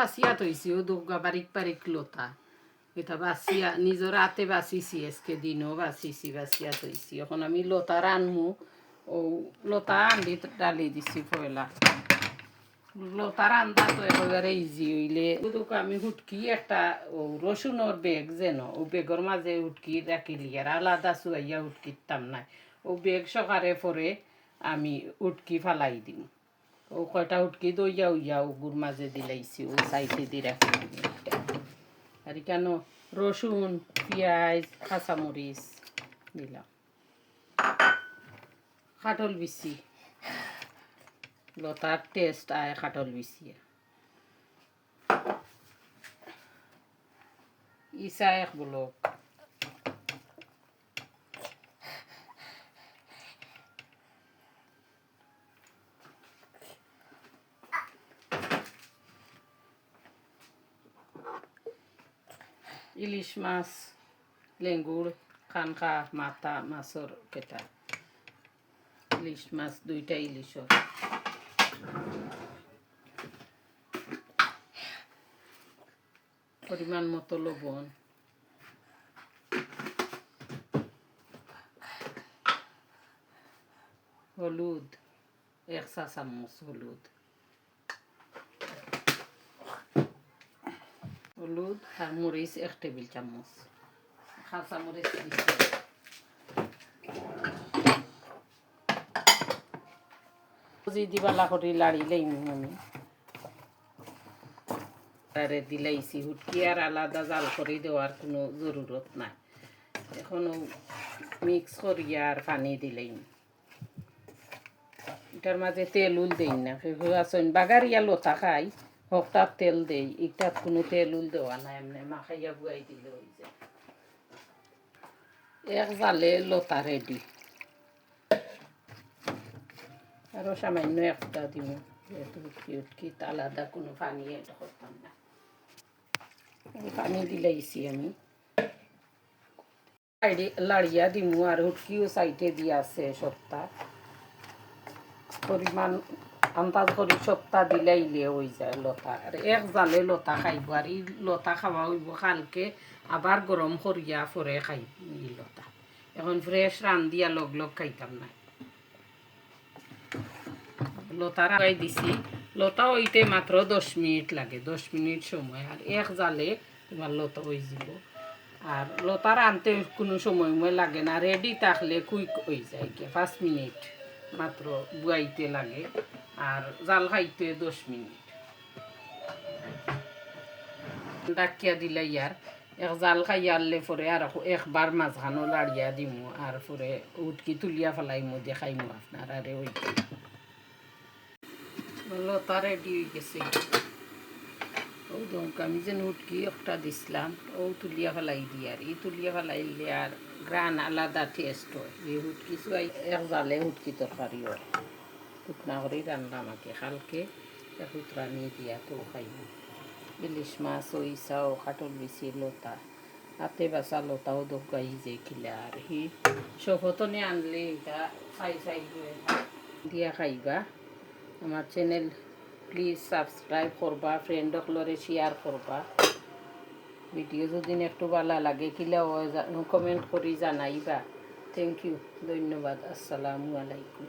বাসিয়া তৈছি ও দুর্গা বারিক বারিক লতা এটা বাসিয়া নিজের হাতে বাসিছি আজকে দিনও বাসিছি বাসিয়া তৈছি এখন আমি লতা রানমু ও লতা আন্দি ডালি দিছি পয়লা লতা রান্দা তো একেবারে ইজি হইলে দুদুক আমি হুটকি একটা ও রসুনের বেগ যেন ও বেগর মাঝে হুটকি রাখিলি আর আলাদা চুয়াইয়া হুটকিতাম নাই ও বেগ সকারে পরে আমি উটকি ফালাই দিম ও কয়টা উটকি দইয়া উইয়া ওগুর মাঝে দিলাইছি, ও সাইডে দিয়ে রাখি। আর কেন? রসুন, পেঁয়াজ, কাঁচামরিচ দিলাম। খাটল বিচি। লতার টেস্ট আয় খাটল বিচিয়ে। ইসা এক ব্লক ইলিশ মাছ, লেঙ্গুর, খানখা, মাথা, মাছর কেটা। ইলিশ মাছ, দুইটা ইলিশর। পরিমাণ মতো লবণ। হলুদ, এক চা চামচ হলুদ। হলুদ আর মরিচ এক টেবিল চামচ। খাঁচা মরিচ দিচ্ছি দিবালা করে লাড়ি লাইম আমি। তারে দিলাইছি, হুটকি আর আলাদা জাল করে দেওয়ার কোনো জরুরত নাই। এখনও মিক্স করিয়া আর পানি দিলাইম এটার মাঝে তেল উল দেই না আসেন বাগারিয়া লতা খাই। হকটার তেল দেই ইটার কোনো তেল উল দেওয়া নাই, এমনি মাখাইয়া বুয়াই দিলে হয়ে যায় এক জালে লতা রেডি। আরও সামান্য একটা দিব যেহেতু উটকি আলাদা কোনো পানি এটা করতাম না। পানি দিলাইছি আমি। লাড়িয়া দিমু, আর উটকিও সাইডে দিয়া আছে সপ্তাহ। পরিমাণ আন্দাজ করি সপ্তাহ দিলাইলে হয়ে যায় লতা। আর এক জালে লতা খাইব আর ই লতা খাওয়া হইব কালকে আবার গরম করিয়া পরে খাই ই লতা। এখন ফ্রেশ রান্ধিয়া লগ লগ খাইতাম না লতা রাখাই দিছি। লতা হইতে মাত্র দশ মিনিট লাগে দশ মিনিট সময়। আর এক জালে তোমার লতা হয়ে যাব। আর লতা রানতে কোনো সময় ময় লাগে না রেডি থাকলে কুইক হয়ে যায়। কি পাঁচ মিনিট মাত্র বুয়াইতে লাগে। আর জাল খাইতে দশ মিনিট। ডাকিয়া দিলে ইয়ার এক জাল খাই আনলে পরে আর একবার মাঝখানো লাড়িয়া দিমু আর পরে উটকি তুলিয়া ফেলাইমু, দেখাইমু আপনার আরে ওই। লতা রেডি হয়ে গেছে। ও দমক, আমি যে উটকি একটা দিছিলাম, ও তুলিয়া ফেলাই দি আর। ই তুলিয়া ফেলাইলে আর গ্রান আলাদা টেস্ট হয় এই হুটকি চুয়াই, এক জালে হুটকি তরকারি হয়। শুকনা করে রান্না আমাকে কালকে। এক উতরানি দিয়া তো খাইব। ইলিশ মাছ ওইসাও কাটল বেশি লতা। হাতে বাসা লতাও দোকাই যে খিলা আর হি সফতনে আনলে এটা খাই চাই দিয়া খাইবা। আমার চ্যানেল প্লিজ সাবস্ক্রাইব করবা ফ্রেন্ডসকলরে শেয়ার করবা। ভিডিও যদি একটু ভালো লাগে, কিলা কমেন্ট করে জানাইবা। থ্যাংক ইউ ধন্যবাদ, আসসালামু আলাইকুম।